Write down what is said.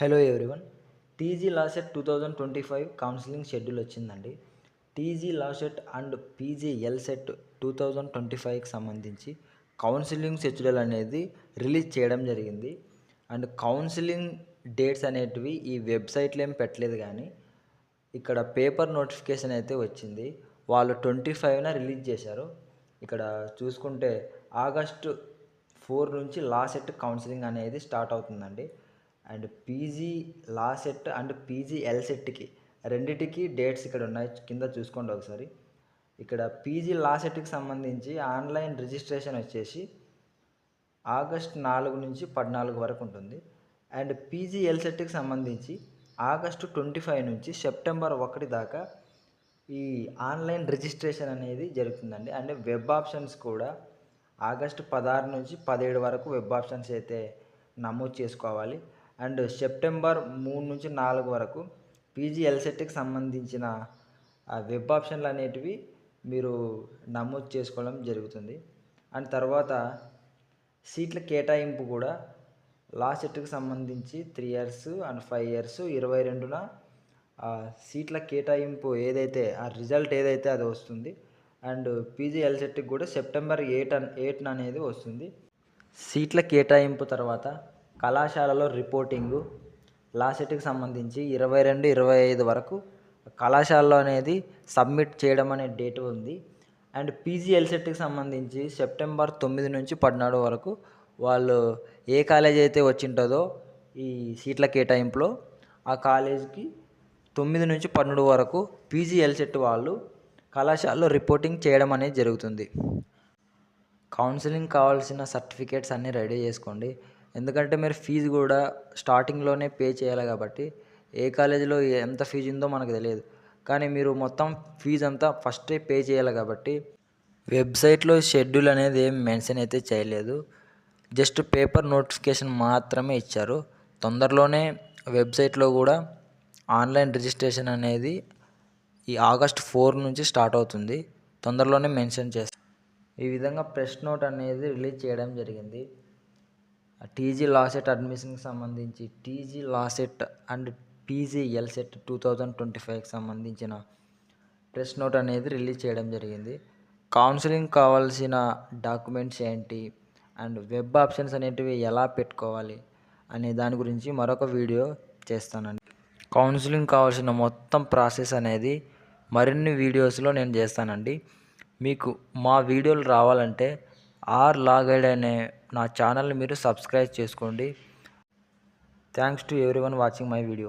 Hello everyone TG LAWCET two thousand twenty five counselling schedule వచ్చిందండి. TG LAWCET and PG LCET two thousand twenty ఫైవ్కి సంబంధించి counselling schedule అనేది release చేయడం జరిగింది. And counselling dates అనేటివి ఈ వెబ్సైట్లో ఏం పెట్టలేదు కానీ ఇక్కడ పేపర్ నోటిఫికేషన్ అయితే వచ్చింది. వాళ్ళు ట్వంటీ ఫైవ్న రిలీజ్ చేశారు. ఇక్కడ చూసుకుంటే ఆగస్టు ఫోర్ నుంచి లాసెట్ కౌన్సిలింగ్ అనేది స్టార్ట్ అవుతుందండి. And PG LAWCET and PG L సెట్కి రెండిటికి డేట్స్ ఇక్కడ ఉన్నాయి కింద చూసుకోండి ఒకసారి. ఇక్కడ పీజీ లా సెట్కి సంబంధించి ఆన్లైన్ రిజిస్ట్రేషన్ వచ్చేసి ఆగస్ట్ నాలుగు నుంచి పద్నాలుగు వరకు ఉంటుంది. అండ్ పీజీ ఎల్సెట్కి సంబంధించి ఆగస్టు ట్వంటీ ఫైవ్ నుంచి సెప్టెంబర్ ఒకటి దాకా ఈ ఆన్లైన్ రిజిస్ట్రేషన్ అనేది జరుగుతుందండి. అంటే వెబ్ ఆప్షన్స్ కూడా ఆగస్టు పదహారు నుంచి పదిహేడు వరకు వెబ్ ఆప్షన్స్ అయితే నమోదు చేసుకోవాలి. అండ్ సెప్టెంబర్ మూడు నుంచి నాలుగు వరకు పీజీ ఎల్సెట్కి సంబంధించిన వెబ్ ఆప్షన్లు అనేటివి మీరు నమోదు చేసుకోవడం జరుగుతుంది. అండ్ తర్వాత సీట్ల కేటాయింపు కూడా లా సెట్కి సంబంధించి three years and five years ఇరవై రెండున ఆ సీట్ల కేటాయింపు ఏదైతే ఆ రిజల్ట్ ఏదైతే అది వస్తుంది. అండ్ పీజీ ఎల్సెట్కి కూడా సెప్టెంబర్ ఎయిట్ అన్ ఎయిట్న అనేది వస్తుంది. సీట్ల కేటాయింపు తర్వాత కళాశాలలో రిపోర్టింగు. లా సెట్కి సంబంధించి ఇరవై రెండు ఇరవై ఐదు వరకు కళాశాలలో అనేది సబ్మిట్ చేయడం అనే డేట్ ఉంది. అండ్ పీజీ ఎల్సెట్కి సంబంధించి సెప్టెంబర్ తొమ్మిది నుంచి పద్నాలుగు వరకు వాళ్ళు ఏ కాలేజ్ అయితే వచ్చింటుందో ఈ సీట్ల కేటాయింపులో ఆ కాలేజ్కి తొమ్మిది నుంచి పన్నెండు వరకు పీజీ ఎల్సెట్ వాళ్ళు కళాశాలలో రిపోర్టింగ్ చేయడం అనేది జరుగుతుంది. కౌన్సిలింగ్ కావాల్సిన సర్టిఫికేట్స్ అన్నీ రెడీ చేసుకోండి. ఎందుకంటే మీరు ఫీజు కూడా స్టార్టింగ్లోనే పే చేయాలి కాబట్టి ఏ కాలేజీలో ఎంత ఫీజు ఉందో మనకు తెలియదు. కానీ మీరు మొత్తం ఫీజు అంతా ఫస్టే పే చేయాలి కాబట్టి వెబ్సైట్లో షెడ్యూల్ అనేది ఏం మెన్షన్ అయితే చేయలేదు. జస్ట్ పేపర్ నోటిఫికేషన్ మాత్రమే ఇచ్చారు. తొందరలోనే వెబ్సైట్లో కూడా ఆన్లైన్ రిజిస్ట్రేషన్ అనేది ఈ ఆగస్ట్ ఫోర్ నుంచి స్టార్ట్ అవుతుంది. తొందరలోనే మెన్షన్ చేస్తారు ఈ విధంగా ప్రెస్ నోట్ అనేది రిలీజ్ చేయడం జరిగింది. టీజీ లాసెట్ అడ్మిషన్కి సంబంధించి TG LAWCET and PG LCET two thousand twenty ఫైవ్కి సంబంధించిన ప్రెస్ నోట్ అనేది రిలీజ్ చేయడం జరిగింది. కౌన్సిలింగ్ కావాల్సిన డాక్యుమెంట్స్ ఏంటి? అండ్ వెబ్ ఆప్షన్స్ అనేటివి ఎలా పెట్టుకోవాలి? అనే దాని గురించి మరొక వీడియో చేస్తానండి. కౌన్సిలింగ్ కావాల్సిన మొత్తం ప్రాసెస్ అనేది మరిన్ని వీడియోస్లో నేను చేస్తానండి. మీకు మా వీడియోలు రావాలంటే ఆర్ లాగైడ్ అనే నా ఛానల్ని మీరు సబ్స్క్రైబ్ చేసుకోండి. Thanks to everyone watching my video